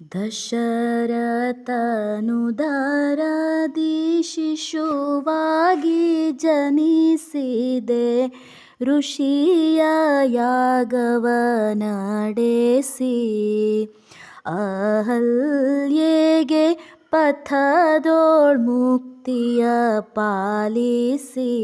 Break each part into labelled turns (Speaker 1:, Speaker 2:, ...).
Speaker 1: ದಶರಥನುದಾರದಿ ಶಿಶುವಾಗಿ ಜನಿಸಿದೆ. ಋಷಿಯ ಯಾಗವ ನಡೆಸಿ ಅಹಲ್ಯೆಗೆ ಪಥದೋಳ್ ಮುಕ್ತಿಯ ಪಾಲಿಸಿ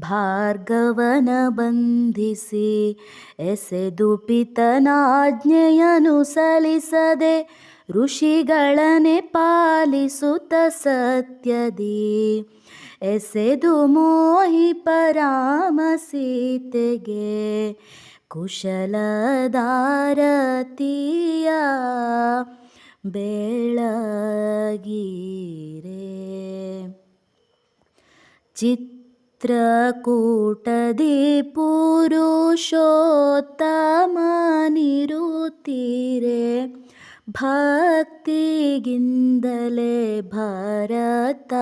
Speaker 1: ಭಾರ್ಗವನ ಬಂಧಿಸಿ ಎಸೆದು ಪಿತನಾಜ್ಞೆಯನು ಸಲಿಸದೆ ಋಷಿಗಳನೆ ಪಾಲಿಸುತ್ತ ಸತ್ಯದಿ. ಎಸೆದು ಮೋಹಿ ಪರಾಮ ಸೀತೆಗೆ ಕುಶಲದಾರತಿಯ ಬೆಳಗೀರೆ. ಚಿತ್ರಕೂಟದಿ ಪುರುಷೋತ್ತಮನಿರುತ್ತೀರೆ. ಭಕ್ತಿಗಿಂದಲೇ ಭರತ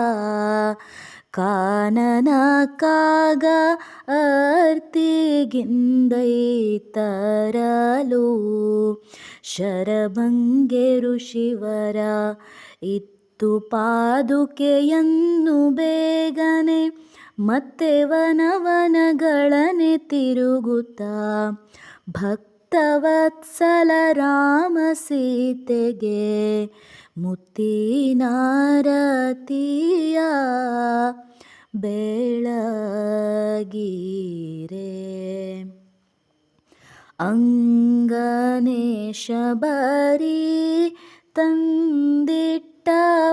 Speaker 1: ಕಾನನ ಕಾಗ ಅರ್ತಿಗಿಂದೈತರಲು ಶರಭಂಗೆ ಋಷಿವರ ಇತ್ತು ಪಾದುಕೆಯನ್ನು ಬೇಗನೆ ಮತ್ತೆ ವನವನಗಳನೆ ತಿರುಗುತ್ತ. ಭಕ್ತವತ್ಸಲ ರಾಮ ಸೀತೆಗೆ ಮುತ್ತಿನಾರತಿಯ ಬೆಳಗೀರೆ. ಅಂಗನೇಶ ಬರೀ ತಂದಿಟ್ಟ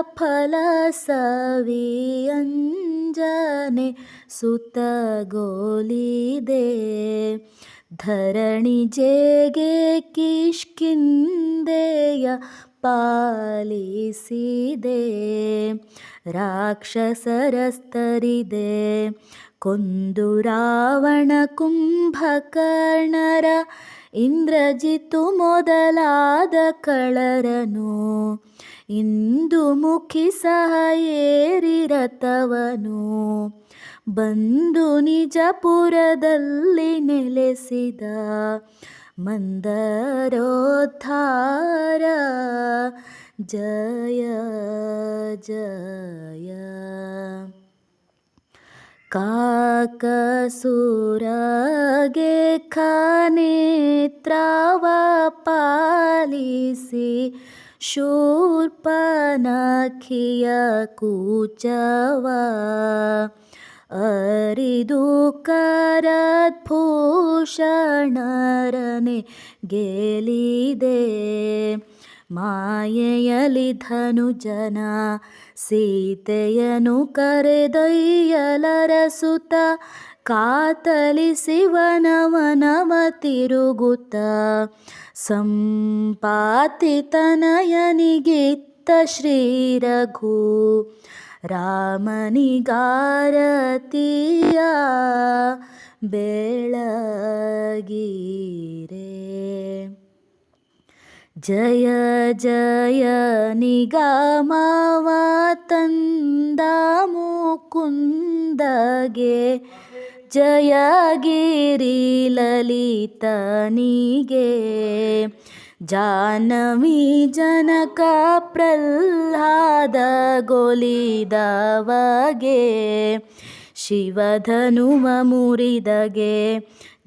Speaker 1: ಫಲ ಸವಿ ಅಂಜನೆ ಸುತಗೋಲಿದೆ ಧರಣಿ ಜೇಗೆ ಕಿಷ್ಕಿಂದೆಯ ಪಾಲಿಸಿದೆ ರಾಕ್ಷಸರಸ್ತರಿದೆ ಕೊಂದು ರಾವಣ ಕುಂಭಕರ್ಣರ ಇಂದ್ರಜಿತು ಮೊದಲಾದ ಕಳರನು ಇಂದು ಮುಖಿ ಸಹ ಏರಿರತವನು ಬಂದು ನಿಜಪುರದಲ್ಲಿ ನೆಲೆಸಿದ ಮಂದರೋದ್ಧಾರ. ಜಯ ಜಯ. ಕಾಕಸುರಗೆ ಖಾನೇತ್ರವ ಪಾಲಿಸಿ ಶೂರ್ಪನಖಿಯ ಕೂಚವ. ಅರಿದು ಕರದ್ಭೂಷಣರನೆ ಗೆಲಿದೆ. ಮಾಯೆಯಲಿ ಧನುಜನ ಸೀತೆಯನು ಕರೆದೊಯ್ಯಲರಸುತ ಕಾತಲಿಸಿ ವನವನವ ತಿರುಗುತ್ತ ಸಂಪಾತಿತನಯನಿಗಿತ್ತ ಶ್ರೀರಘು ರಾಮನಿಗಾರತಿಯ ಬೆಳಗೀರೆ. ಜಯ ಜಯ ನಿಗಮವ ತಂದ ಮುಕುಂದಗೆ, ಜಯಗಿರಿ ಲಲಿತನಿಗೆ. ಜಾನವಿ ಜನಕ ಪ್ರಹ್ಲಾದ ಗೊಲಿದವಗೆ, ಶಿವಧನುವ ಮುರಿದಗೆ,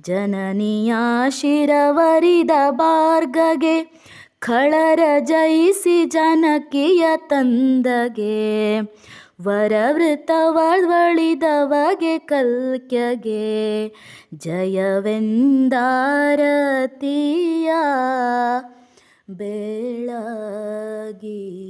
Speaker 1: ಜನನಿಯ ಶಿರವರಿದ ಬಾರ್ಗಗೆ ಖಳರ ಜಯಿಸಿ ಜನಕಿಯ ತಂದಗೆ ವರವೃತವಳಿದವಗೆ ಕಲ್ಕ್ಯಗೆ ಜಯವೆಂದಾರತಿಯ ಬೆಳಗೀರೆ.